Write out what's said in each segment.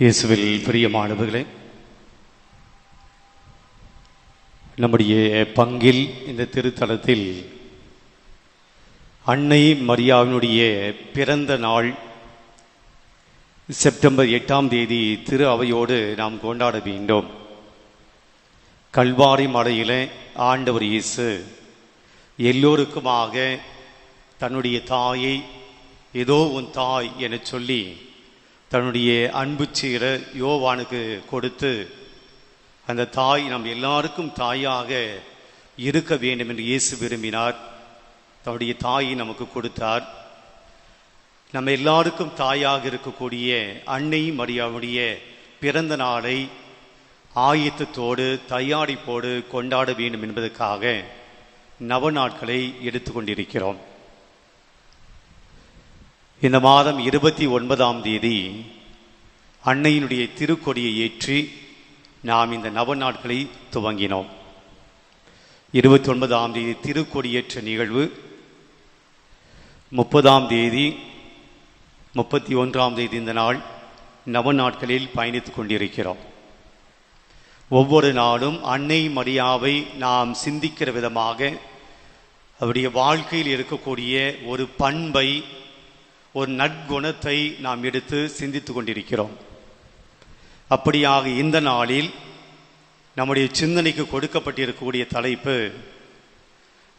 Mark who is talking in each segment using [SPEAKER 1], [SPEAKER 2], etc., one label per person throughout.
[SPEAKER 1] இயேசுவில் பிரியமானவர்களே நம்முடைய பங்கில் இந்த திருத்தலத்தில் அன்னை மரியாவினுடைய பிறந்த நாள் செப்டம்பர் எட்டாம் தேதி திரு அவையோடு நாம் கொண்டாட வேண்டும். கல்வாரி மலையிலே ஆண்டவர் இயேசு எல்லோருக்குமாக தன்னுடைய தாயை ஏதோ உன் தாய் என சொல்லி தன்னுடைய அன்பு சீர யோவானுக்கு கொடுத்து அந்த தாய் நம் எல்லாருக்கும் தாயாக இருக்க வேண்டும் என்று இயேசு விரும்பினார். தன்னுடைய தாயை நமக்கு கொடுத்தார். நம்ம எல்லாருக்கும் தாயாக இருக்கக்கூடிய அன்னை மரியாவுடைய பிறந்த நாளை ஆயத்தத்தோடு தயாரிப்போடு கொண்டாட வேண்டும் என்பதற்காக நவ நாட்களை எடுத்துக்கொண்டிருக்கிறோம். இந்த மாதம் இருபத்தி ஒன்பதாம் தேதி அன்னையினுடைய திருக்கொடியை ஏற்றி நாம் இந்த நவ நாட்களை துவங்கினோம். இருபத்தி ஒன்பதாம் தேதி திருக்கொடியேற்ற நிகழ்வு. முப்பதாம் தேதி முப்பத்தி ஒன்றாம் தேதி இந்த நாள் நவ நாட்களில் பயணித்துக் கொண்டிருக்கிறோம். ஒவ்வொரு நாளும் அன்னை மரியாவை நாம் சிந்திக்கிற விதமாக அவருடைய வாழ்க்கையில் இருக்கக்கூடிய ஒரு பண்பை ஒரு நற்குணத்தை நாம் எடுத்து சிந்தித்து கொண்டிருக்கிறோம். அப்படியாக இந்த நாளில் நம்முடைய சிந்தனைக்கு கொடுக்கப்பட்டிருக்கக்கூடிய தலைப்பு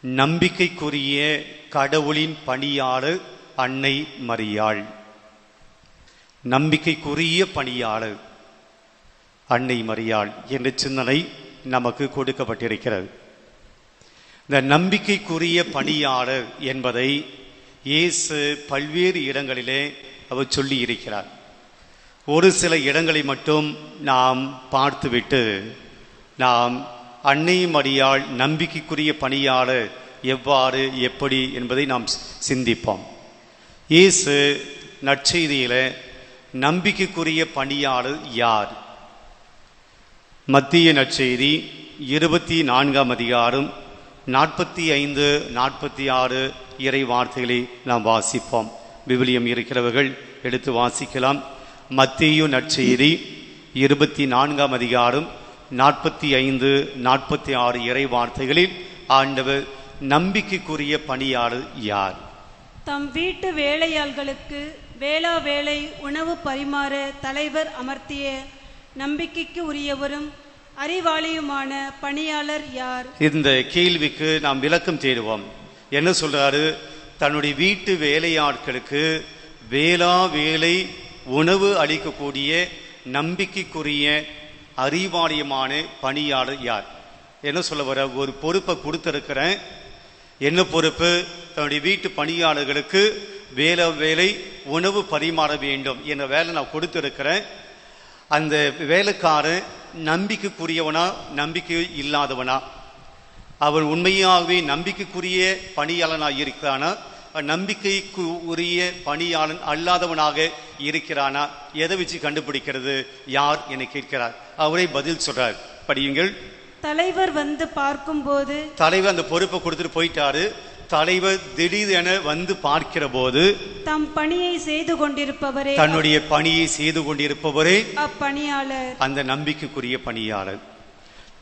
[SPEAKER 1] நம்பிக்கைக்குரிய கடவுளின் பணியாளர் அன்னை மரியாள். நம்பிக்கைக்குரிய பணியாளர் அன்னை மரியாள் என்ற சிந்தனை நமக்கு கொடுக்கப்பட்டிருக்கிறது. இந்த நம்பிக்கைக்குரிய பணியாளர் என்பதை இயேசு பல்வேறு இடங்களிலே அவர் சொல்லி இருக்கிறார் ஒரு சில இடங்களை மட்டும் நாம் பார்த்துவிட்டு நாம் அன்னை மரியாள் நம்பிக்கைக்குரிய பணியாளர் எவ்வாறு எப்படி என்பதை நாம் சிந்திப்போம். இயேசு நற்செய்தியில் நம்பிக்கைக்குரிய பணியாளர் யார்? மத்திய நற்செய்தி இருபத்தி நான்காம் அதிகாரம் நாற்பத்தி ஐந்து நாற்பத்தி ஆறு இறை வார்த்தைகளை நாம் வாசிப்போம். விவிலியம் இருக்கிறவர்கள் எடுத்து வாசிக்கலாம். மத்திய நற்செய்தி இருபத்தி நான்காம் அதிகாரம் நாற்பத்தி ஐந்து நாற்பத்தி ஆறு இறை வார்த்தைகளில் ஆண்டவர் நம்பிக்கைக்குரிய பணியாளர் யார்?
[SPEAKER 2] தம் வீட்டு வேலையாள்களுக்கு வேளா வேலை உணவு பரிமாற தலைவர் அமர்த்திய நம்பிக்கைக்கு உரியவரும் அறிவாளியுமான பணியாளர் யார்?
[SPEAKER 1] இந்த கேள்விக்கு நாம் விளக்கம் தேடுவோம். என்ன சொல்றாரு? தன்னுடைய வீட்டு வேலையாட்களுக்கு வேளா வேலை உணவு அளிக்கக்கூடிய நம்பிக்கைக்குரிய அறிவாலயமான பணியாளர் யார்? என்ன சொல்ல வர? ஒரு பொறுப்பை கொடுத்துருக்கிறேன். என்ன பொறுப்பு? தன்னுடைய வீட்டு பணியாளர்களுக்கு வேலை வேலை உணவு பரிமாற வேண்டும் என்ற வேலை நான் கொடுத்துருக்கிறேன். அந்த வேலைக்காரன் நம்பிக்கைக்குரியவனா? நம்பிக்கை இல்லாதவனா? அவன் உண்மையாகவே நம்பிக்கைக்குரிய பணியாளனாக இருக்கிறானா? நம்பிக்கைக்கு உரிய பணியாளன் அல்லாதவனாக இருக்கிறானா? எதை வச்சு கண்டுபிடிக்கிறது? யார் என கேட்கிறார்? அவரே பதில் சொல்றார். படியுங்கள்.
[SPEAKER 2] தலைவர் வந்து பார்க்கும்போது
[SPEAKER 1] தலைவர் அந்த பொறுப்பை கொடுத்துட்டு போயிட்டாரு. தலைவர் திடீரென வந்து பார்க்கிற போது
[SPEAKER 2] தம் பணியை செய்து கொண்டிருப்பவரே
[SPEAKER 1] தன்னுடைய பணியை செய்து கொண்டிருப்பவரே
[SPEAKER 2] அப்பணியாளர்.
[SPEAKER 1] அந்த நம்பிக்கைக்குரிய பணியாளர்.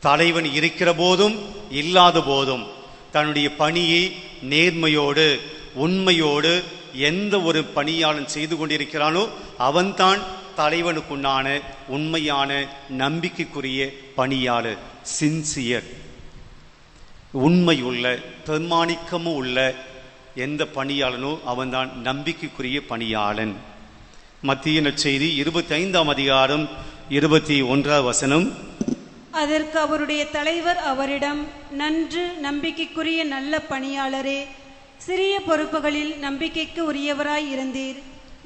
[SPEAKER 1] தலைவன் இருக்கிற போதும் இல்லாத போதும் தன்னுடைய பணியை நேர்மையோடு உண்மையோடு எந்த ஒரு பணியாளன் செய்து கொண்டிருக்கிறானோ அவன்தான் தலைவனுக்குண்டான உண்மையான நம்பிக்கைக்குரிய பணியாளர் சின்சியர் உண்மையுள்ள பிரமாணிக்கமும் உள்ள எந்த பணியாளனோ அவன்தான் நம்பிக்கைக்குரிய பணியாளன். மத்திய நற்செய்தி இருபத்தி ஐந்தாம் அதிகாரம் இருபத்தி ஒன்றாம் வசனம்.
[SPEAKER 2] அதற்கு அவருடைய தலைவர் அவரிடம் நன்று நம்பிக்கைக்குரிய நல்ல பணியாளரே சிறிய பொறுப்புகளில் நம்பிக்கைக்கு உரியவராய் இருந்தீர்.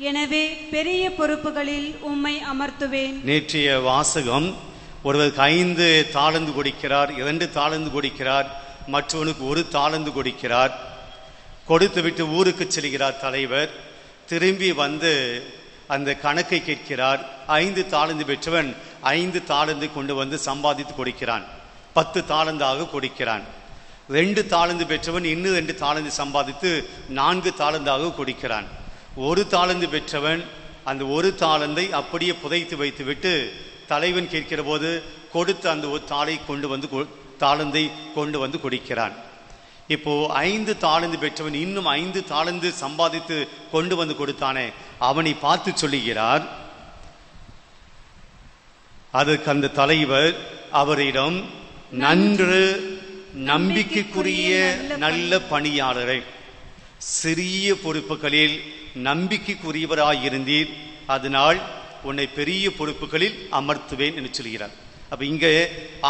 [SPEAKER 2] எனவே பெரிய பொறுப்புகளில் உம்மை அமர்த்துவேன்.
[SPEAKER 1] நேற்றைய வாசகம் ஒருவருக்கு ஐந்து தாளந்து கொடுக்கிறார் இரண்டு தாளந்து கொடுக்கிறார் மற்றவனுக்கு ஒரு தாளந்து கொடுக்கிறார். கொடுத்து விட்டு ஊருக்கு செல்கிறார் தலைவர். திரும்பி வந்து அந்த கணக்கை கேட்கிறார் ஐந்து தாளந்து பெற்றவன் ஐந்து தாளந்து கொண்டு வந்து சம்பாதித்து கொடுக்கிறான். பத்து தாளந்தாக கொடுக்கிறான். ரெண்டு தாளந்து பெற்றவன் இன்னும் ரெண்டு தாளந்து சம்பாதித்து நான்கு தாளந்தாக கொடுக்கிறான். ஒரு தாளந்து பெற்றவன் அந்த ஒரு தாளந்தை அப்படியே புதைத்து வைத்துவிட்டு தலைவன் கேட்கிற போது கொடுத்த அந்த ஒரு தாளை கொண்டு வந்து கொ- தாளந்தை கொண்டு வந்து கொடுக்கிறான். இப்போ ஐந்து தாளந்து பெற்றவன் இன்னும் ஐந்து தாளந்து சம்பாதித்து கொண்டு வந்து கொடுத்தானே அவனை பார்த்து சொல்லுகிறார் அதற்கு அந்த தலைவர் அவரிடம் நன்று நம்பிக்கைக்குரிய நல்ல பணியாளரை சிறிய பொறுப்புகளில் நம்பிக்கைக்குரியவராயிருந்தீர் அதனால் உன்னை பெரிய பொறுப்புகளில் அமர்த்துவேன் என்று சொல்கிறார். அப்ப இங்கே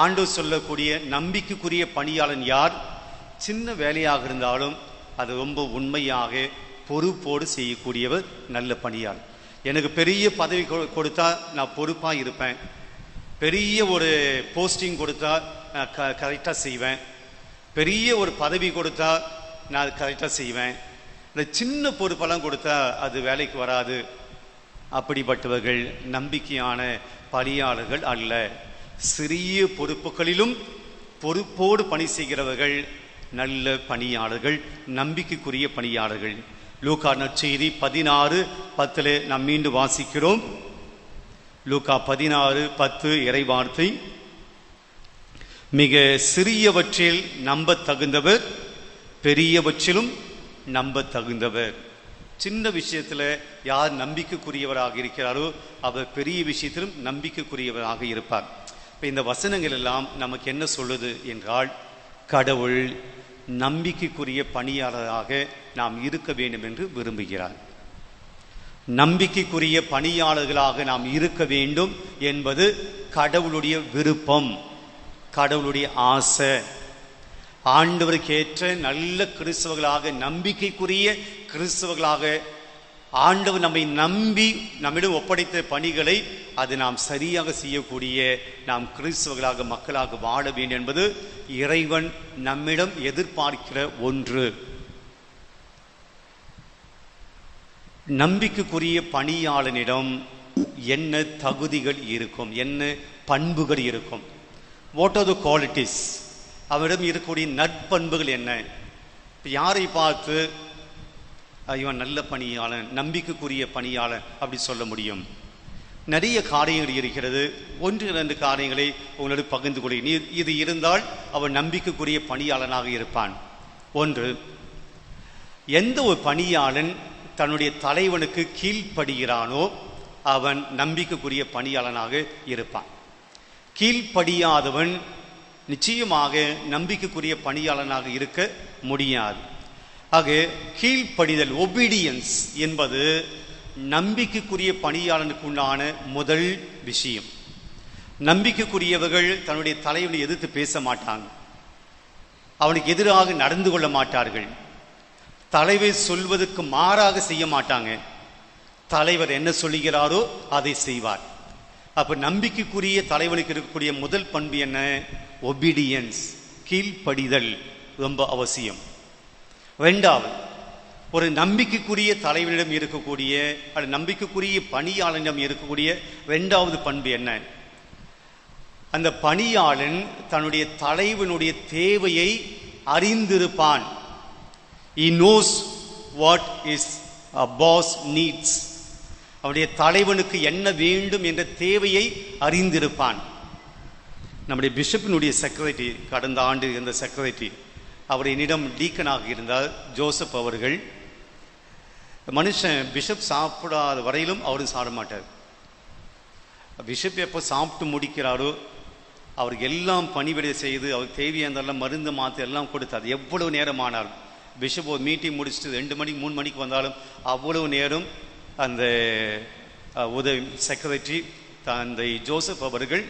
[SPEAKER 1] ஆண்டு சொல்லக்கூடிய நம்பிக்கைக்குரிய பணியாளன் யார்? சின்ன வேலையாக இருந்தாலும் அது ரொம்ப உண்மையாக பொறுப்போடு செய்யக்கூடியவர் நல்ல பணியாளர். எனக்கு பெரிய பதவி கொ- கொடுத்தா நான் பொறுப்பாக இருப்பேன். பெரிய ஒரு போஸ்டிங் கொடுத்தா நான் க கரெக்டாக செய்வேன். பெரிய ஒரு பதவி கொடுத்தா நான் கரெக்டாக செய்வேன். இந்த சின்ன பொறுப்பெல்லாம் கொடுத்தா அது வேலைக்கு வராது. அப்படிப்பட்டவர்கள் நம்பிக்கையான பணியாளர்கள் அல்ல. சிறிய பொறுப்புகளிலும் பொறுப்போடு பணி செய்கிறவர்கள் நல்ல பணியாளர்கள் நம்பிக்கைக்குரிய பணியாளர்கள். லூகா நற்செய்தி பதினாறு பத்தில் நாம் மீண்டும் வாசிக்கிறோம். லூகா பதினாறு பத்து இறைவார்த்தை மிக சிறியவற்றில் நம்பத் தகுந்தவர் பெரியவற்றிலும் நம்பத் தகுந்தவர் சின்ன விஷயத்துல யார் நம்பிக்கைக்குரியவராக இருக்கிறாரோ அவர் பெரிய விஷயத்திலும் நம்பிக்கைக்குரியவராக இருப்பார். இப்ப இந்த வசனங்கள் எல்லாம் நமக்கு என்ன சொல்லுது என்றால் கடவுள் நம்பிக்கைக்குரிய பணியாளராக நாம் இருக்க வேண்டும் என்று விரும்புகிறார். நம்பிக்கைக்குரிய பணியாளர்களாக நாம் இருக்க வேண்டும் என்பது கடவுளுடைய விருப்பம் கடவுளுடைய ஆசை. ஆண்டவருக்கேற்ற நல்ல கிறிஸ்தவர்களாக நம்பிக்கைக்குரிய கிறிஸ்தவர்களாக ஆண்டவர் நம்மை நம்பி நம்மிடம் ஒப்படைத்த பணிகளை அது நாம் சரியாக செய்யக்கூடிய நாம் கிறிஸ்தவர்களாக மக்களாக வாழ வேண்டும் என்பது இறைவன் நம்மிடம் எதிர்பார்க்கிற ஒன்று. நம்பிக்கைக்குரிய பணியாளனிடம் என்ன தகுதிகள் இருக்கும் என்ன பண்புகள் இருக்கும்? வாட் ஆர் த குவாலிட்டிஸ் அவரிடம் இருக்கக்கூடிய நற்பண்புகள் என்ன? இப்போ யாரை பார்த்து இவன் நல்ல பணியாளன் நம்பிக்கைக்குரிய பணியாளன் அப்படி சொல்ல முடியும். நிறைய காரியங்கள் இருக்கிறது. ஒன்று இரண்டு காரியங்களை உங்களோடு பகிர்ந்து கொள்ள இது- இது இருந்தால் அவன் நம்பிக்கைக்குரிய பணியாளனாக இருப்பான். ஒன்று எந்த ஒரு பணியாளன் தன்னுடைய தலைவனுக்கு கீழ்ப்படுகிறானோ அவன் நம்பிக்கைக்குரிய பணியாளனாக இருப்பான். கீழ்ப்படியாதவன் நிச்சயமாக நம்பிக்கைக்குரிய பணியாளனாக இருக்க முடியாது. ஆக கீழ்ப்படிதல் ஒபீடியன்ஸ் என்பது நம்பிக்கைக்குரிய பணியாளனுக்கு உண்டான முதல் விஷயம். நம்பிக்கைக்குரியவர்கள் தன்னுடைய தலைவனை எதிர்த்து பேச மாட்டாங்க. அவனுக்கு எதிராக நடந்து கொள்ள மாட்டார்கள். தலைவர் சொல்வதற்கு மாறாக செய்ய மாட்டாங்க. தலைவர் என்ன சொல்லுகிறாரோ அதை செய்வார். அப்போ நம்பிக்கைக்குரிய தலைவனுக்கு இருக்கக்கூடிய முதல் பண்பு என்ன? ஒபீடியன்ஸ் கீழ்ப்படிதல் ரொம்ப அவசியம். ரெண்டாவது ஒரு நம்பிக்கைக்குரிய தலைவனிடம் இருக்கக்கூடிய அல்லது நம்பிக்கைக்குரிய பணியாளனிடம் இருக்கக்கூடிய ரெண்டாவது பண்பு என்ன? அந்த பணியாளன் தன்னுடைய தலைவனுடைய தேவையை அறிந்திருப்பான். He knows what is a boss needs அவனுடைய தலைவனுக்கு என்ன வேண்டும் என்ற தேவையை அறிந்திருப்பான். நம்முடைய பிஷப்பினுடைய செக்ரட்டரி கடந்த ஆண்டு இருந்த செக்ரட்டரி அவர் என்னிடம் டீக்கனாக இருந்தார் ஜோசப் அவர்கள். மனுஷன் பிஷப் சாப்பிடாத வரையிலும் அவரும் சாப்பிட மாட்டார். பிஷப் எப்போ சாப்பிட்டு முடிக்கிறாரோ அவருக்கு எல்லாம் பணிவிடை செய்து அவருக்கு தேவையானதெல்லாம் மருந்து மாற்று எல்லாம் கொடுத்தார் எவ்வளவு நேரம் ஆனாலும் பிஷப் ஒரு மீட்டிங் முடிச்சுட்டு ரெண்டு மணிக்கு மூணு மணிக்கு வந்தாலும் அவ்வளவு நேரம் அந்த உதவி செக்ரட்டரி தந்தை ஜோசப் அவர்கள்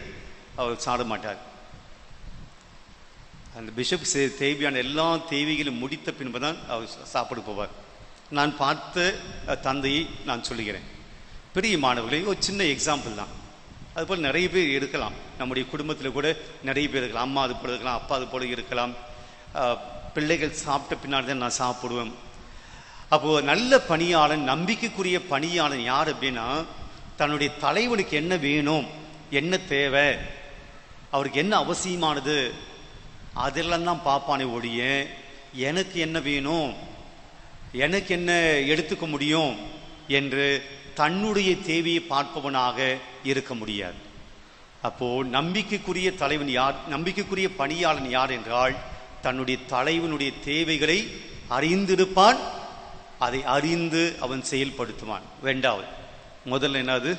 [SPEAKER 1] அவர் சாட மாட்டார். அந்த பிஷப் தேவியான தேவையான எல்லா தேவிகளும் முடித்த பின்பு தான் அவர் சாப்பிட போவார். நான் பார்த்த தந்தையை நான் சொல்லுகிறேன். பெரிய மாணவர்களே ஒரு சின்ன எக்ஸாம்பிள் தான். அதுபோல் நிறைய பேர் இருக்கலாம். நம்முடைய குடும்பத்தில் கூட நிறைய பேர் இருக்கலாம். அம்மா அது போல இருக்கலாம் அப்பா அது போல இருக்கலாம். பிள்ளைகள் சாப்பிட்ட பின்னாடி தான் நான் சாப்பிடுவேன். அப்போது நல்ல பணியாளன் நம்பிக்கைக்குரிய பணியாளன் யார் அப்படின்னா தன்னுடைய தலைவனுக்கு என்ன வேணும் என்ன தேவை அவருக்கு என்ன அவசியமானது அதெல்லாம் தான் பார்ப்பானே ஒழிய எனக்கு என்ன வேணும்? எனக்கு என்ன எடுத்துக்க முடியும்? என்று தன்னுடைய தேவையை பார்ப்பவனாக இருக்க முடியாது. அப்போது நம்பிக்கைக்குரிய தலைவன் யார் நம்பிக்கைக்குரிய பணியாளன் யார் என்றால் தன்னுடைய தலைவனுடைய தேவைகளை அறிந்திருப்பான் அதை அறிந்து அவன் செயல்படுத்துவான். ரெண்டாவது முதல்ல என்னது?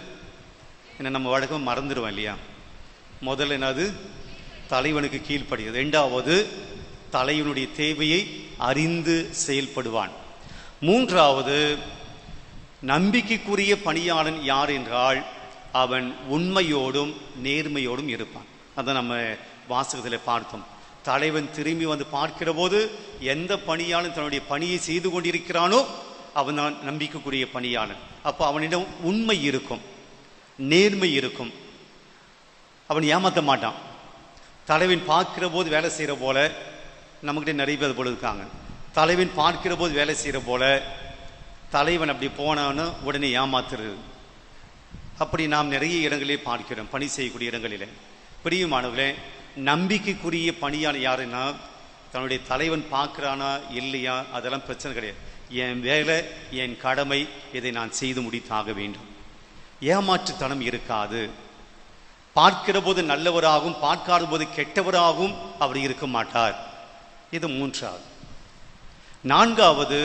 [SPEAKER 1] என்ன நம்ம வழக்கம் மறந்துடுவோம் இல்லையா? முதல்ல என்னது? தலைவனுக்கு கீழ்ப்படுகிறது ரெண்டாவது தலைவனுடைய தேவையை அறிந்து செயல்படுவான். மூன்றாவது நம்பிக்கைக்குரிய பணியாளன் யார் என்றால் அவன் உண்மையோடும் நேர்மையோடும் இருப்பான். அதை நம்ம வாசகத்தில் பார்த்தோம். தலைவன் திரும்பி வந்து பார்க்கிற போது எந்த பணியாளன் தன்னுடைய பணியை செய்து கொண்டிருக்கிறானோ அவன் தான் நம்பிக்கைக்குரிய பணியாளன். அப்போ அவனிடம் உண்மை இருக்கும் நேர்மை இருக்கும். அவன் ஏமாற்ற மாட்டான். தலைவன் பார்க்கிற போது வேலை செய்கிற போல நம்மகிட்ட நிறைய பேர் போல இருக்காங்க. தலைவன் பார்க்கிற போது வேலை செய்கிற போல தலைவன் அப்படி போனான்னு உடனே ஏமாத்துறது. அப்படி நாம் நிறைய இடங்களில் பார்க்கிறோம் பணி செய்யக்கூடிய இடங்களில். பிரியமானவர்களே நம்பிக்கைக்குரிய பணியாளர் யாருன்னா தன்னுடைய தலைவன் பார்க்குறானா இல்லையா அதெல்லாம் பிரச்சனை கிடையாது. என் வேலை என் கடமை இதை நான் செய்து முடித்தாக வேண்டும். ஏமாற்றுத்தனம் இருக்காது. பார்க்கிற போது நல்லவராகவும் பார்க்காத போது கெட்டவராகவும் அவர் இருக்க மாட்டார். இது மூன்றாவது. நான்காவது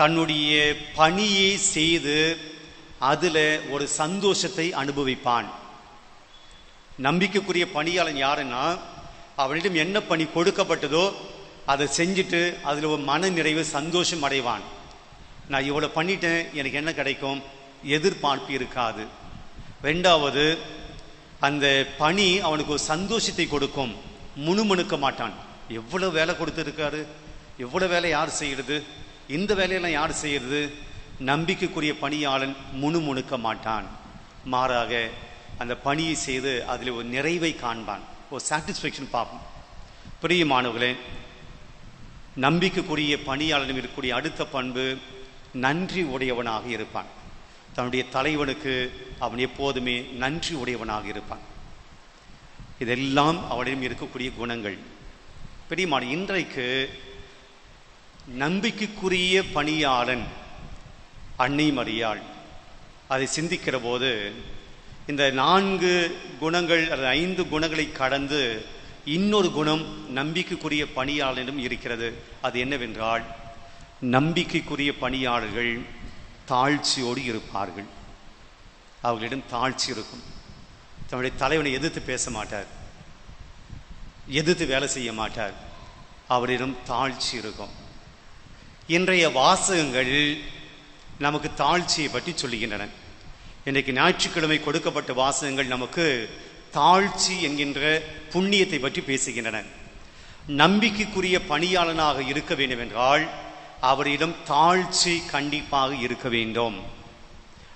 [SPEAKER 1] தன்னுடைய பணியை செய்து அதில் ஒரு சந்தோஷத்தை அனுபவிப்பான். நம்பிக்கைக்குரிய பணியாளன் யாருன்னா அவனிடம் என்ன பணி கொடுக்கப்பட்டதோ அதை செஞ்சுட்டு அதில் ஒரு மன நிறைவு சந்தோஷம் அடைவான். நான் இவ்வளோ பண்ணிட்டேன் எனக்கு என்ன கிடைக்கும்? எதிர்பார்ப்பு இருக்காது. ரெண்டாவது அந்த பணி அவனுக்கு ஒரு சந்தோஷத்தை கொடுக்கும். முணுமுணுக்க மாட்டான். எவ்வளோ வேலை கொடுத்துருக்காரு? எவ்வளோ வேலை யார் செய்கிறது இந்த வேலையெல்லாம் யார் செய்கிறது நம்பிக்கைக்குரிய பணியாளன் முணுமுணுக்க மாட்டான். மாறாக அந்த பணியை செய்து அதில் ஒரு நிறைவை காண்பான். ஒரு சாட்டிஸ்ஃபேக்ஷன் பார்ப்போம் பிரியமானவர்களே நம்பிக்கைக்குரிய பணியாளனும் இருக்கக்கூடிய அடுத்த பண்பு நன்றி உடையவனாக இருப்பான். தன்னுடைய தலைவனுக்கு அவன் எப்போதுமே நன்றி உடையவனாக இருப்பான். இதெல்லாம் அவனிடம் இருக்கக்கூடிய குணங்கள். பெரியமான இன்றைக்கு நம்பிக்கைக்குரிய பணியாளன் அன்னை மறியாள் அதை சிந்திக்கிற போது இந்த நான்கு குணங்கள் அல்லது ஐந்து குணங்களை கடந்து இன்னொரு குணம் நம்பிக்கைக்குரிய பணியாளரிடம் இருக்கிறது. அது என்னவென்றால் நம்பிக்கைக்குரிய பணியாளர்கள் தாழ்ச்சியோடு இருப்பார்கள். அவர்களிடம் தாழ்ச்சி இருக்கும். தன்னுடைய தலைவனை எதிர்த்து பேச மாட்டார். எதிர்த்து வேலை செய்ய மாட்டார். அவரிடம் தாழ்ச்சி இருக்கும். இன்றைய வாசகங்கள் நமக்கு தாழ்ச்சியை பற்றி சொல்லுகின்றன. இன்றைக்கு ஞாயிற்றுக்கிழமை கொடுக்கப்பட்ட வாசகங்கள் நமக்கு தாழ்ச்சி என்கின்ற புண்ணியத்தை பற்றி பேசுகின்றன. நம்பிக்கைக்குரிய பணியாளனாக இருக்க வேண்டும் என்றால் அவரிடம் தாழ்ச்சி கண்டிப்பாக இருக்க வேண்டும்.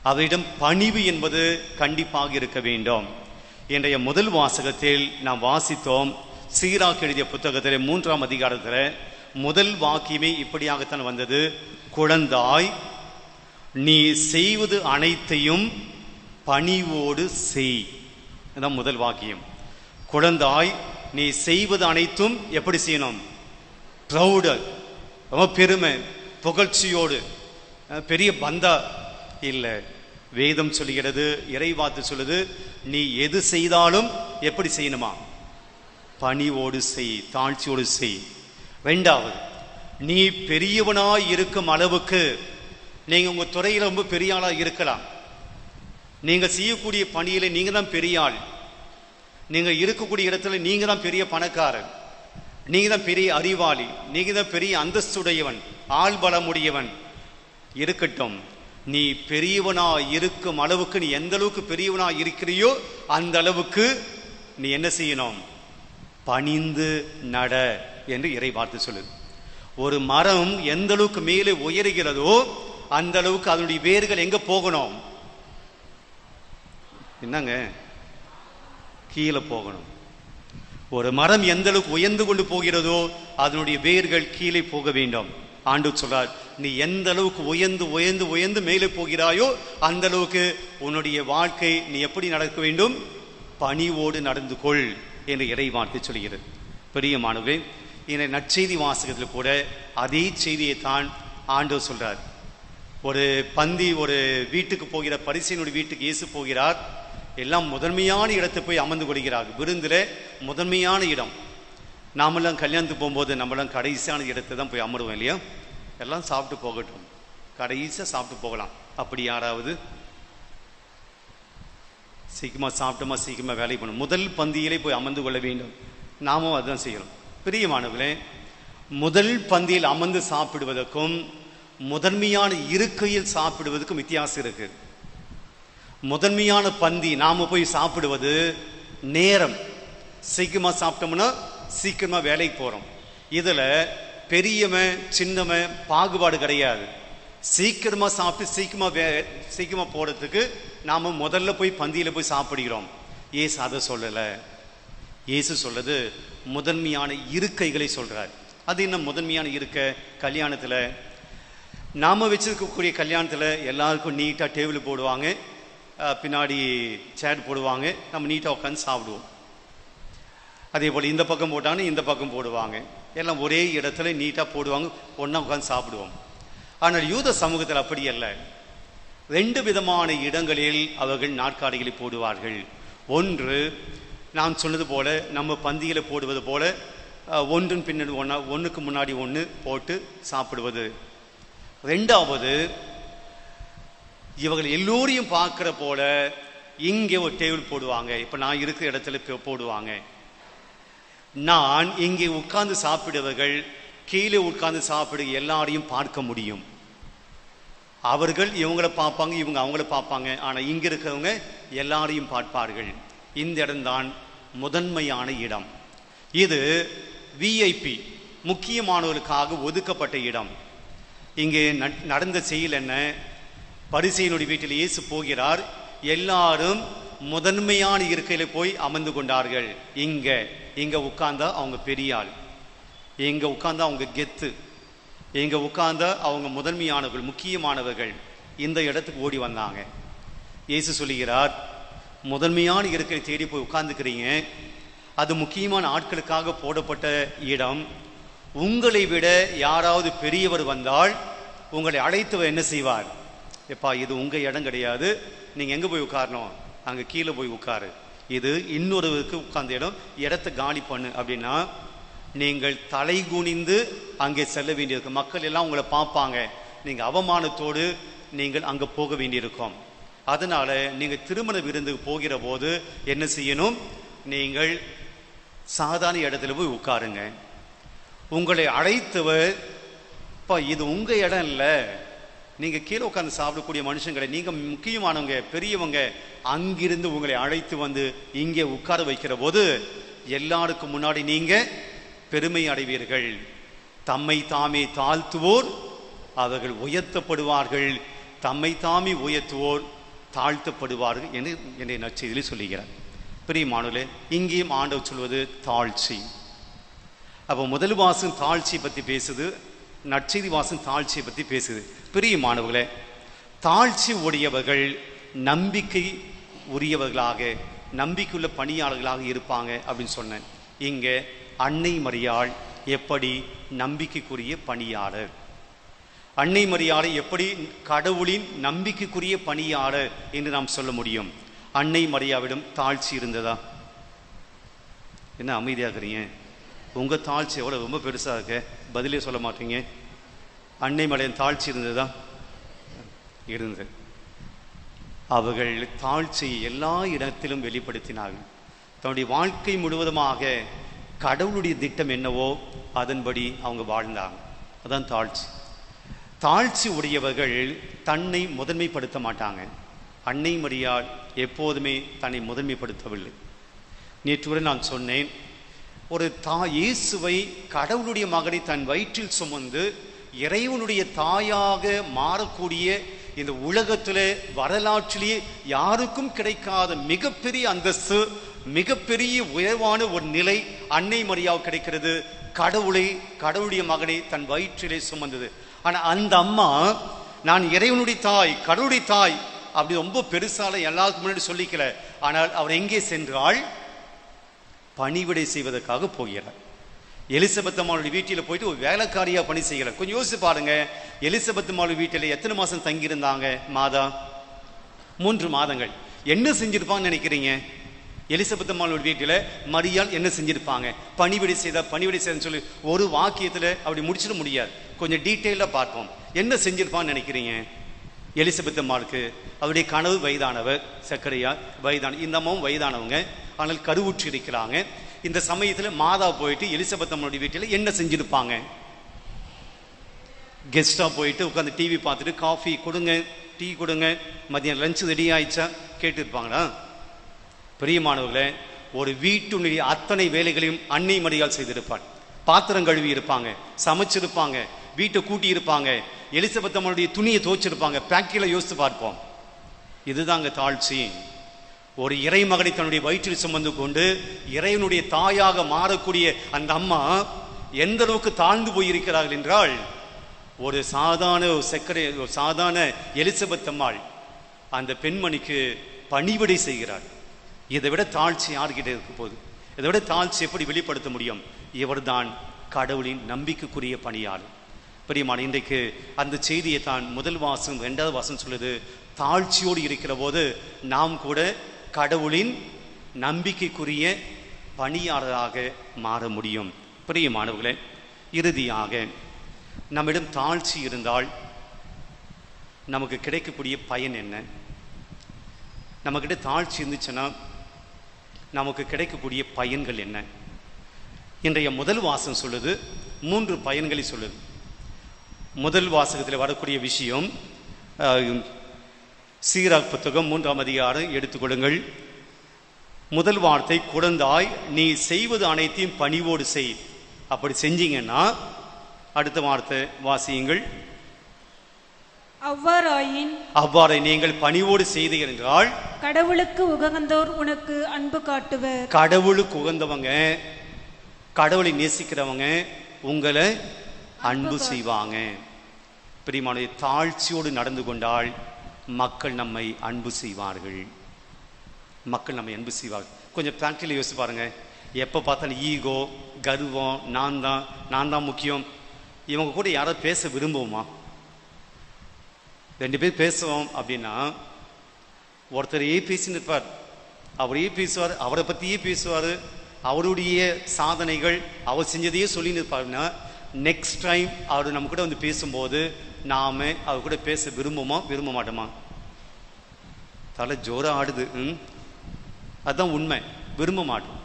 [SPEAKER 1] அவரிடம் பணிவு என்பது கண்டிப்பாக இருக்க வேண்டும். இன்றைய முதல் வாசகத்தில் நாம் வாசித்தோம் சீராக் எழுதிய புத்தகத்தில் மூன்றாம் அதிகாரத்தில் முதல் வாக்கியமே இப்படியாகத்தான் வந்தது. குழந்தாய் நீ செய்வது அனைத்தையும் பணிவோடு செய். தான் முதல் வாக்கியம். குழந்தாய் நீ செய்வது அனைத்தும் எப்படி செய்யணும்? ப்ரௌடர். ரொம்ப பெருமை புகழ்ச்சியோடு. பெரிய பந்தா. இல்லை வேதம் சொல்லுகிறது இறைவாத்து சொல்லுது நீ எது செய்தாலும் எப்படி செய்யணுமா? பணிவோடு செய் தாழ்ச்சியோடு செய். ரெண்டாவது நீ பெரியவனாய் இருக்கும் அளவுக்கு நீங்கள் உங்கள் துறையில் ரொம்ப பெரிய ஆளாக இருக்கலாம். நீங்கள் செய்யக்கூடிய பணியில் நீங்கள் தான் பெரிய ஆள். நீங்கள் இருக்கக்கூடிய இடத்துல நீங்கள் தான் பெரிய பணக்காரன். நீங்கள் தான் பெரிய அறிவாளி நீங்கள் தான் பெரிய அந்தஸ்துடையவன் ஆள் பலமுடையவன் இருக்கட்டும். நீ பெரியவனா இருக்கும் அளவுக்கு நீ எந்த அளவுக்கு பெரியவனா இருக்கிறியோ அந்த அளவுக்கு நீ என்ன செய்யணும்? பணிந்து நட என்று இறை வார்த்தை சொல்லுது. ஒரு மரம் எந்த அளவுக்கு மேலே உயருகிறதோ அந்த அளவுக்கு அதனுடைய வேர்கள் எங்க போகணும்? என்னங்க? கீழே போகணும். ஒரு மரம் எந்த அளவுக்கு உயர்ந்து கொண்டு போகிறதோ அதனுடைய வேர்கள் கீழே போக வேண்டும். ஆண்டு சொல்றார் நீ எந்த அளவுக்கு உயர்ந்து உயர்ந்து உயர்ந்து மேலே போகிறாயோ அந்த அளவுக்கு உன்னுடைய வாழ்க்கை நீ எப்படி நடக்க வேண்டும்? பணிவோடு நடந்து கொள் என்று இறை வார்த்தை சொல்கிறது. பெரியமானவே இந்த நற்செய்தி வாசகத்தில் கூட அதே செய்தியை தான் ஆண்டவர் சொல்றார். ஒரு பந்தி ஒரு வீட்டுக்கு போகிற பரிசையினுடைய வீட்டுக்கு இயேசு போகிறார். எல்லாம் முதன்மையான இடத்தை போய் அமர்ந்து கொள்கிறார் விருந்தில் முதன்மையான இடம். நாமெல்லாம் கல்யாணத்துக்கு போகும்போது நம்மளாம் கடைசியான இடத்தை தான் போய் அமருவோம் இல்லையா? எல்லாம் சாப்பிட்டு போகட்டும். கடைசியாக சாப்பிட்டு போகலாம். அப்படி யாராவது? சீக்கிரமாக சாப்பிட்டோமா சீக்கிரமாக வேலை பண்ணும் முதல் பந்தியிலே போய் அமர்ந்து கொள்ள வேண்டும். நாமும் அதுதான் செய்யணும். பிரியமானவர்களே முதல் பந்தியில் அமர்ந்து சாப்பிடுவதற்கும் முதன்மையான இருக்கையில் சாப்பிடுவதற்கும் வித்தியாசம் இருக்குது முதன்மையான பந்தி நாம் போய் சாப்பிடுவது நேரம். சீக்கிரமாக சாப்பிட்டோம்னா சீக்கிரமாக வேலைக்கு போகிறோம் இதில் பெரியவன் சின்னவன் பாகுபாடு கிடையாது. சீக்கிரமாக சாப்பிட்டு சீக்கிரமாக வே சீக்கிரமாக போகிறதுக்கு நாம் முதல்ல போய் பந்தியில் போய் சாப்பிடுகிறோம். ஏசு அதை சொல்லலை. இயேசு சொல்லுது முதன்மையான இருக்கைகளை சொல்கிறார் அது என்ன முதன்மையான இருக்க? கல்யாணத்தில் நாம் வச்சுருக்கக்கூடிய கல்யாணத்தில் எல்லாருக்கும் நீட்டாக டேபிள் போடுவாங்க. பின்னாடி சேர் போடுவாங்க. நம்ம நீட்டாக உட்காந்து சாப்பிடுவோம். அதே போல் இந்த பக்கம் போட்டாங்கன்னா இந்த பக்கம் போடுவாங்க. எல்லாம் ஒரே இடத்துல நீட்டாக போடுவாங்க. ஒன்றா உட்காந்து சாப்பிடுவோம். ஆனால் யூத சமூகத்தில் அப்படி அல்ல. ரெண்டு விதமான இடங்களில் அவர்கள் நாற்காலிகளை போடுவார்கள். ஒன்று நான் சொன்னது போல நம்ம பந்தியில் போடுவது போல ஒன்றின் பின்னாடி ஒன்றா ஒன்றுக்கு முன்னாடி ஒன்று போட்டு சாப்பிடுவது. ரெண்டாவது இவர்கள் எல்லோரையும் பார்க்குற போல இங்கே ஒரு டேபிள் போடுவாங்க. இப்போ நான் இருக்கிற இடத்துல இப்போ போடுவாங்க. நான் இங்கே உட்கார்ந்து சாப்பிடுவர்கள் கீழே உட்கார்ந்து சாப்பிடு எல்லாரையும் பார்க்க முடியும். அவர்கள் இவங்கள பார்ப்பாங்க இவங்க அவங்கள பார்ப்பாங்க. ஆனால் இங்கே இருக்கிறவங்க எல்லாரையும் பார்ப்பார்கள். இந்த இடம்தான் முதன்மையான இடம். இது விஐபி முக்கியமானவர்களுக்காக ஒதுக்கப்பட்ட இடம். இங்கே நடந்த செயல் என்ன? பரிசையினுடைய வீட்டில் இயேசு போகிறார். எல்லாரும் முதன்மையான இருக்கையில் போய் அமர்ந்து கொண்டார்கள். இங்க இங்க உட்கார்ந்தா அவங்க பெரிய ஆள். இங்க உட்கார்ந்தா அவங்க கெத்து. இங்க உட்கார்ந்தா அவங்க முதன்மையானவர்கள் முக்கியமானவர்கள். இந்த இடத்துக்கு ஓடி வந்தாங்க. இயேசு சொல்லுகிறார் முதன்மையான இருக்கையை தேடி போய் உட்கார்ந்துக்கிறீங்க. அது முக்கியமான ஆட்களுக்காக போடப்பட்ட இடம். உங்களை விட யாராவது பெரியவர் வந்தால் உங்களை அழைத்தவர் என்ன செய்வார்? எப்பா இது உங்கள் இடம் கிடையாது. நீங்கள் எங்கே போய் உட்காரணும்? அங்கே கீழே போய் உட்காரு. இது இன்னொருவருக்கு உட்கார்ந்த இடம். இடத்த காலி பண்ணு. அப்படின்னா நீங்கள் தலை குனிந்து அங்கே செல்ல வேண்டியிருக்கும் மக்கள் எல்லாம் உங்களை பார்ப்பாங்க. நீங்கள் அவமானத்தோடு நீங்கள் அங்கே போக வேண்டியிருக்கும். அதனால் நீங்கள் திருமண விருந்துக்கு போகிற போது என்ன செய்யணும்? நீங்கள் சாதாரண இடத்துல போய் உட்காருங்க. உங்களை அழைத்தவர் இப்போ இது உங்கள் இடம் இல்லை. நீங்க கீழே உட்கார்ந்து சாப்பிடக்கூடிய மனுஷங்களை நீங்கள் முக்கியமானவங்க பெரியவங்க அங்கிருந்து உங்களை அழைத்து வந்து இங்கே உட்கார வைக்கிற போது எல்லாருக்கும் முன்னாடி நீங்கள் பெருமை அடைவீர்கள். தம்மை தாமே தாழ்த்துவோர் அவர்கள் உயர்த்தப்படுவார்கள். தம்மை தாமே உயர்த்துவோர் தாழ்த்தப்படுவார்கள் என்று என்னுடைய நச்செய்தியில் சொல்லுகிறார். பிரியமானவர்களே இங்கேயும் ஆண்டவர் சொல்வது தாழ்ச்சி. அப்போ முதல் வாசம் தாழ்ச்சி பற்றி பேசுது. நற்செய்தி வாசன் தாழ்ச்சியை பற்றி பேசுது. பெரிய மாணவர்களே தாழ்ச்சி உடையவர்கள் நம்பிக்கை உரியவர்களாக நம்பிக்கையுள்ள பணியாளர்களாக இருப்பாங்க அப்படின்னு சொன்னேன். இங்கே அன்னை மரியாள் எப்படி நம்பிக்கைக்குரிய பணியாளர்? அன்னை மரியாதை எப்படி கடவுளின் நம்பிக்கைக்குரிய பணியாளர் என்று நாம் சொல்ல முடியும்? அன்னை மரியாவிடம் தாழ்ச்சி இருந்ததா? என்ன அமைதியாகிறீங்க உங்கள் தாழ்ச்சி எவ்வளோ ரொம்ப பெருசாக இருக்க? பதிலே சொல்ல மாட்டீங்க. அன்னை மலையின் தாழ்ச்சி இருந்ததா? இருந்தது. அவர்கள் தாழ்ச்சியை எல்லா இடத்திலும் வெளிப்படுத்தினார்கள். தன்னுடைய வாழ்க்கை முழுவதுமாக கடவுளுடைய திட்டம் என்னவோ அதன்படி அவங்க வாழ்ந்தாங்க. அதான் தாழ்ச்சி. தாழ்ச்சி உடையவர்கள் தன்னை முதன்மைப்படுத்த மாட்டாங்க. அன்னை மரியாள் எப்போதுமே தன்னை முதன்மைப்படுத்தவில்லை. நேற்று நான் சொன்னேன் ஒரு தா இயேசுவை கடவுளுடைய மகனை தன் வயிற்றில் சுமந்து இறைவனுடைய தாயாக மாறக்கூடிய இந்த உலகத்தில் வரலாற்றிலேயே யாருக்கும் கிடைக்காத மிகப்பெரிய அந்தஸ்து மிகப்பெரிய உயர்வான ஒரு நிலை அன்னை மரியாவுக்கு கிடைக்கிறது. கடவுளை கடவுளுடைய மகனை தன் வயிற்றிலே சுமந்தது. ஆனால் அந்த அம்மா நான் இறைவனுடைய தாய் கடவுளுடைய தாய் அப்படி ரொம்ப பெருசால எல்லாருக்கும் முன்னாடி சொல்லிக்கல. ஆனால் அவர் எங்கே சென்றால் பணிவிடை செய்வதற்காக போகிறார். எலிசபெத் அம்மாளுடைய வீட்டில் போயிட்டு ஒரு வேலைக்காரியா பணி செய்கிறார். கொஞ்சம் யோசிச்சு பாருங்க. எலிசபெத் அம்மாளுடைய வீட்டில் எத்தனை மாசம் தங்கியிருந்தாங்க? மாதா? மூன்று மாதங்கள். என்ன செஞ்சிருப்பாங்கன்னு நினைக்கிறீங்க? எலிசபெத் அம்மாளோட வீட்டில் மரியாள் என்ன செஞ்சிருப்பாங்க? பணிவிடை செய்தா பணிவிடை செய்தன்னு சொல்லி ஒரு வாக்கியத்தில் அப்படி முடிச்சிட முடியாது. கொஞ்சம் டீட்டெயிலாக பார்ப்போம். என்ன செஞ்சிருப்பான்னு நினைக்கிறீங்க? எலிசபெத் அம்மாளுக்கு. அவருடைய கனவு வயதானவர். சக்கரையா வயதான இந்த அம்மாவும் வயதானவங்க. ஆனால் கருவுற்று இருக்கிறாங்க. இந்த சமயத்தில் மாதா போயிட்டு எலிசபெத் அம்மனுடைய வீட்டில் என்ன செஞ்சிருப்பாங்க? கெஸ்டாக போயிட்டு உட்காந்து டிவி பார்த்துட்டு காஃபி கொடுங்க டீ கொடுங்க மதியம் லஞ்ச் ரெடி ஆயிடுச்சா? கேட்டுருப்பாங்களா? பிரியமானவர்களே ஒரு வீட்டுடைய அத்தனை வேலைகளையும் அன்னை மடியால் செய்திருப்பாள். பாத்திரம் கழுவி இருப்பாங்க சமைச்சிருப்பாங்க வீட்டை கூட்டி இருப்பாங்க எலிசபெத் அம்மனுடைய துணியை துவைச்சிருப்பாங்க. பிராக்டிக்கலாக யோசித்து பார்ப்போம். இதுதாங்க தாழ்ச்சி. ஒரு இறை மகனை தன்னுடைய வயிற்றில் சுமந்து கொண்டு இறைவனுடைய தாயாக மாறக்கூடிய அந்த அம்மா எந்த அளவுக்கு தாழ்ந்து போயிருக்கிறார்கள் என்றால் ஒரு சாதாரண ஒரு செக்கரை ஒரு சாதாரண எலிசபெத் அம்மாள் அந்த பெண்மணிக்கு பணிவிடை செய்கிறார் இதை விட தாழ்ச்சி யார்கிட்ட இருக்க போகுது? இதை விட தாழ்ச்சி எப்படி வெளிப்படுத்த முடியும்? இவர்தான் கடவுளின் நம்பிக்கைக்குரிய பணியாளர். பிரியமான இன்றைக்கு அந்த செய்தியை தான் முதல் வாசம் இரண்டாவது வாசம் சொல்லுது தாழ்ச்சியோடு இருக்கிற போது நாம் கூட கடவுளின் நம்பிக்கைக்குரிய பணியாளராக மாற முடியும். பிரியமானவர்களே இறுதியாக நம்மிடம் தாழ்ச்சி இருந்தால் நமக்கு கிடைக்கக்கூடிய பயன் என்ன? நம்மக்கிட்ட தாழ்ச்சி இருந்துச்சுன்னா நமக்கு கிடைக்கக்கூடிய பயன்கள் என்ன? இன்றைய முதல் வாசம் சொல்லுது மூன்று பயன்களை சொல்லுது. முதல் வாசகத்தில் வரக்கூடிய விஷயம் சீராக் புத்தகம் மூன்றாம் அதிகாரம் எடுத்துக்கொள்ளுங்கள் முதல் வார்த்தை குழந்தாய் நீ செய்வது அனைத்தையும் பணிவோடு செய். அப்படி செஞ்சீங்கன்னா அடுத்த வார்த்தை வாசியுங்கள்.
[SPEAKER 2] அவ்வாறாயின்
[SPEAKER 1] அவ்வாறு நீங்கள் பணிவோடு செய்தீர்கள் என்றால்
[SPEAKER 2] கடவுளுக்கு உகந்தோர் உனக்கு அன்பு காட்டுவர்.
[SPEAKER 1] கடவுளுக்கு உகந்தவங்க கடவுளை நேசிக்கிறவங்க உங்களை அன்பு செய்வாங்க. பிரியமான தாழ்ச்சியோடு நடந்து கொண்டால் மக்கள் நம்மை அன்பு செய்வார்கள். மக்கள் நம்மை அன்பு செய்வார்கள். கொஞ்சம் ப்ராக்டிக்கலி யோசிச்சு பாருங்க. எப்போ பார்த்தாலும் ஈகோ கர்வம் நான் தான் நான் தான் முக்கியம். இவங்க கூட யாராவது பேச விரும்புவோமா? ரெண்டு பேர் பேசுவோம் அப்படின்னா ஒருத்தரையே பேசின்னு இருப்பார். அவரையே பேசுவார் அவரை பற்றியே பேசுவார். அவருடைய சாதனைகள் அவர் செஞ்சதையே சொல்லின்னு இருப்பாருன்னா நெக்ஸ்ட் டைம் அவர் நம்ம கூட வந்து பேசும்போது நாம அவர் கூட பேச விரும்புமா விரும்ப மாட்டோமா? தலை ஜோரம் ஆடுது ம்? அதுதான் உண்மை. விரும்ப மாட்டோம்.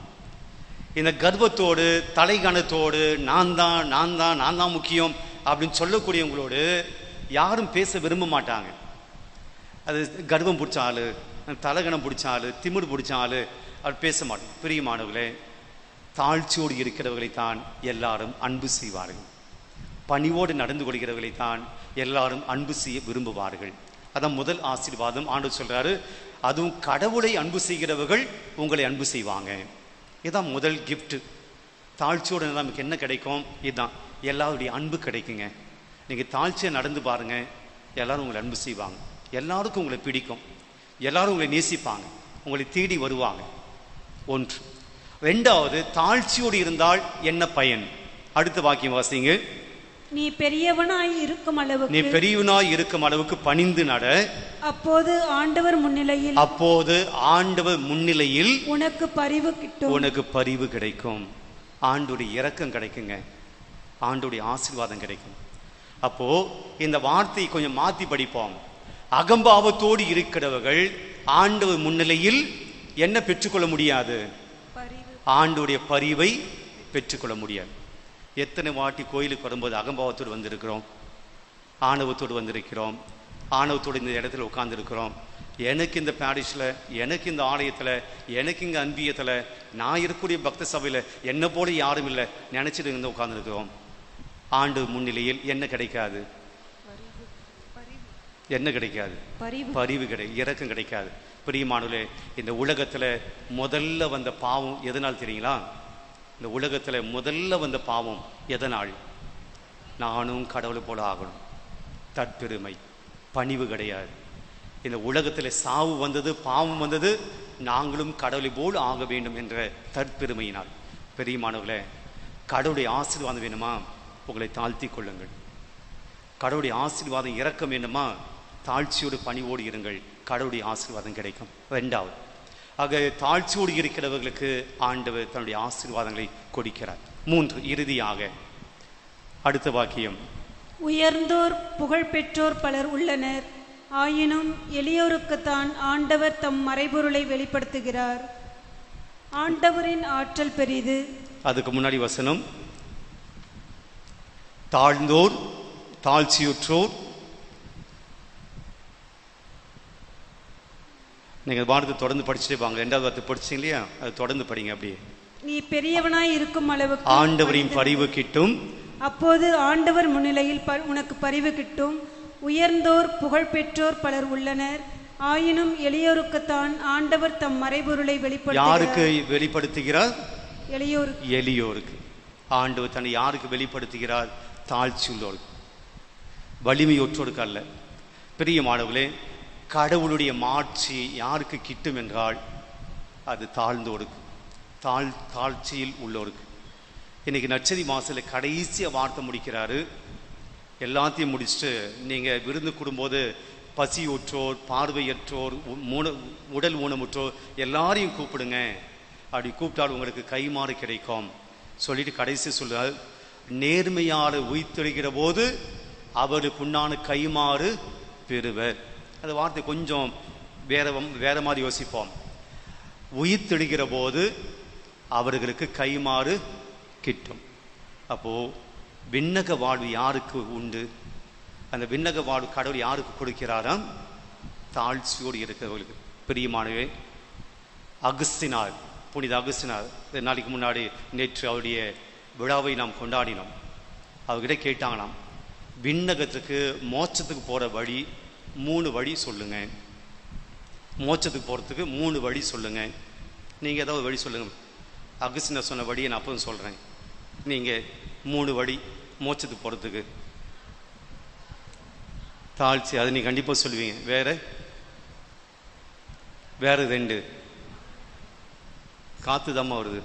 [SPEAKER 1] இந்த கர்வத்தோடு தலைகணத்தோடு நான் தான் நான் தான் நான் தான் முக்கியம் அப்படின்னு சொல்லக்கூடியவங்களோடு யாரும் பேச விரும்ப மாட்டாங்க. அது கர்வம் பிடிச்ச ஆளு தலகணம் பிடிச்ச ஆளு திமிர் பிடிச்ச அவர் பேச மாட்டோம். பிரியமானவர்களே தாழ்ச்சியோடு இருக்கிறவர்களைத்தான் எல்லாரும் அன்பு செய்வார்கள். பணிவோடு நடந்து கொள்கிறவர்களைத்தான் எல்லாரும் அன்பு செய்ய விரும்புவார்கள். அதான் முதல் ஆசீர்வாதம். ஆண்டு சொல்கிறாரு அதுவும் கடவுளை அன்பு செய்கிறவர்கள் உங்களை அன்பு செய்வாங்க. இதுதான் முதல் கிஃப்ட்டு தாழ்ச்சியோடு நமக்கு என்ன கிடைக்கும்? இதுதான் எல்லாருடைய அன்பு கிடைக்குங்க. நீங்கள் தாழ்ச்சியாக நடந்து பாருங்கள் எல்லாரும் உங்களை அன்பு செய்வாங்க. எல்லாருக்கும் உங்களை பிடிக்கும். எல்லாரும் உங்களை நேசிப்பாங்க. உங்களை தேடி வருவாங்க. ஒன்று ரெண்டாவது தாழ்ச்சியோடு இருந்தால் என்ன பயன்? அடுத்த வாக்கியம் வாசிங்க
[SPEAKER 2] நீ பெரியவனாய் இருக்கும்
[SPEAKER 1] நீ
[SPEAKER 2] அளவுக்கு
[SPEAKER 1] பெரியவனாய் இருக்கும் அளவுக்கு பணிந்து நட.
[SPEAKER 2] அப்போது ஆண்டவர் முன்னிலையில்
[SPEAKER 1] அப்போது ஆண்டவர் முன்னிலையில்
[SPEAKER 2] உனக்கு பரிவு கிட்டும்.
[SPEAKER 1] உனக்கு பரிவு கிடைக்கும். ஆண்டுடைய இரக்கம் கிடைக்குங்க. ஆண்டுடைய ஆசீர்வாதம் கிடைக்கும். அப்போ இந்த வார்த்தையை கொஞ்சம் மாத்தி படிப்போம். அகம்பாவத்தோடு இருக்கிறவர்கள் ஆண்டவர் முன்னிலையில் என்ன பெற்றுக்கொள்ள முடியாது? ஆண்டுடைய பரிவை பெற்றுக்கொள்ள முடியாது. எத்தனை வாட்டி கோயிலுக்கு வரும்போது அகம்பாவத்தோடு வந்திருக்கிறோம் ஆணவத்தோடு வந்திருக்கிறோம் ஆணவத்தோடு இந்த இடத்துல உட்கார்ந்துருக்கிறோம். எனக்கு இந்த பாரிஷில் எனக்கு இந்த ஆலயத்தில் எனக்கு இங்கே அன்பியத்தில் நான் இருக்கக்கூடிய பக்த சபையில் என்ன போல யாரும் இல்லை நினச்சிட்டு இருந்து உட்கார்ந்துருக்கிறோம். ஆண்டு முன்னிலையில் என்ன கிடைக்காது? என்ன கிடைக்காது?
[SPEAKER 2] பரிவு.
[SPEAKER 1] கிடை இறக்கம் கிடைக்காது. பிரியமானவர்களே இந்த உலகத்தில் முதல்ல வந்த பாவம் எதனால் தெரியுங்களா? இந்த உலகத்தில் முதல்ல வந்த பாவம் எதனால்? நானும் கடவுளை போல ஆகணும். தற்பெருமை பணிவு கிடையாது. இந்த உலகத்தில் சாவு வந்தது பாவம் வந்தது நாங்களும் கடவுளை போல் ஆக வேண்டும் என்ற தற்பெருமையினால். பெரியமானவர்களே கடவுளுடைய ஆசீர்வாதம் வேணுமா? உங்களை தாழ்த்தி கொள்ளுங்கள். கடவுளுடைய ஆசீர்வாதம் இறக்க வேண்டுமா? தாழ்ச்சியோடு பணிவோடு இருங்கள். கடவுளுடைய ஆசீர்வாதம் கிடைக்கும். ரெண்டாவது ஆக தாழ்ச்சியோடு இருக்கிறவர்களுக்கு ஆண்டவர் தன்னுடைய ஆசீர்வாதங்களை கொடுக்கிறார். மூன்று இறுதியாக அடுத்த வாக்கியம்.
[SPEAKER 2] உயர்ந்தோர் புகழ்பெற்றோர் பலர் உள்ளனர். ஆயினும் எளியோருக்குத்தான் ஆண்டவர் தம் மறைபொருளை வெளிப்படுத்துகிறார். ஆண்டவரின் ஆற்றல் பெரிது.
[SPEAKER 1] அதுக்கு முன்னாடி வசனம். தாழ்ந்தோர் தாழ்ச்சியுற்றோர் நீங்க வார்த்தை தொடர்ந்து படிச்சுட்டே வாங்க. ரெண்டாவது வார்த்தை படிச்சீங்க இல்லையா? அது தொடர்ந்து படிங்க அப்படியே.
[SPEAKER 2] நீ பெரியவனாய் இருக்கும் அளவுக்கு
[SPEAKER 1] ஆண்டவரின் பரிவு கிட்டும்.
[SPEAKER 2] அப்போது ஆண்டவர் முன்னிலையில் உனக்கு பரிவு கிட்டும். உயர்ந்தோர் புகழ்பெற்றோர் பலர் உள்ளனர். ஆயினும் எளியோருக்குத்தான் ஆண்டவர் தம் மறைபொருளை
[SPEAKER 1] யாருக்கு
[SPEAKER 2] வெளிப்படுத்துகிறார்? எளியோர்
[SPEAKER 1] எளியோருக்கு. ஆண்டவர் தன்னை யாருக்கு வெளிப்படுத்துகிறார்? தாழ்ச்சி உள்ளோருக்கு வலிமையொற்றோருக்கு அல்ல. பிரியமானவர்களே கடவுளுடைய மாட்சி யாருக்கு கிட்டும் என்றால் அது தாழ்ந்தோருக்கு தாழ் தாழ்ச்சியில் உள்ளோருக்கு. இன்னைக்கு நச்சதி மாசில் கடைசியாக வார்த்தை முடிக்கிறாரு. எல்லாத்தையும் முடிச்சுட்டு நீங்கள் விருந்து கூடும்போது பசியுற்றோர் பார்வையற்றோர் உ- மூண உடல் ஊனமுற்றோர் எல்லாரையும் கூப்பிடுங்க. அப்படி கூப்பிட்டால் உங்களுக்கு கைமாறு கிடைக்கும். சொல்லிட்டு கடைசி சொல்லுவார் நேர்மையால உயிர்த்தெழுகிற போது அவருக்கு உண்டான கைமாறு பெறுவர். அந்த வார்த்தை கொஞ்சம் வேற வேற மாதிரி யோசிப்போம். உயிர்த்தெழுகிற போது அவர்களுக்கு கைமாறு கிட்டும். அப்போ விண்ணக வாழ்வு யாருக்கு உண்டு? அந்த விண்ணக வாழ்வு கடவுள் யாருக்கு கொடுக்கிறாராம்? தாழ்ச்சியோடு இருக்கிறவர்களுக்கு. பிரியமானவே அகஸ்தினார் புனித அகஸ்தினார் நாளைக்கு முன்னாடி நேற்று அவருடைய விழாவை நாம் கொண்டாடினோம். அவர்கிட்ட கேட்டாங்களாம் விண்ணகத்துக்கு மோட்சத்துக்கு போகிற வழி மூணு வழி சொல்லுங்க. மோட்சத்துக்கு போகிறதுக்கு மூணு வழி சொல்லுங்க. நீங்கள் ஏதாவது வழி சொல்லுங்க. அகஸ்தினார் சொன்ன வழியை நான் அப்பவும் சொல்கிறேன் நீங்கள் மூணு வழி மோட்சத்துக்கு போகிறதுக்கு தாழ்ச்சி அதை நீ கண்டிப்பாக சொல்லுவீங்க. வேறு? வேறு ரெண்டு. காற்று தாம்மா வருது.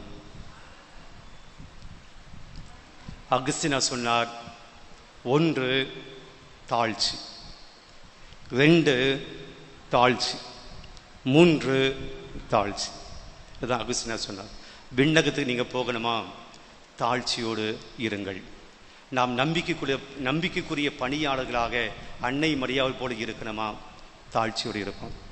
[SPEAKER 1] அகஸ்தினா சொன்னார் ஒன்று தாழ்ச்சி. ரெண்டு தாழ்ச்சி மூன்று தாழ்ச்சி. இதுதான் அகஸ்தினா சொன்னார்? விண்ணகத்துக்கு நீங்கள் போகணுமா? தாழ்ச்சியோடு இருங்கள். நாம் நம்பிக்கைக்குரிய நம்பிக்கைக்குரிய பணியாளர்களாக அன்னை மரியாதை போல இருக்கணுமா? தாழ்ச்சியோடு இருப்போம்.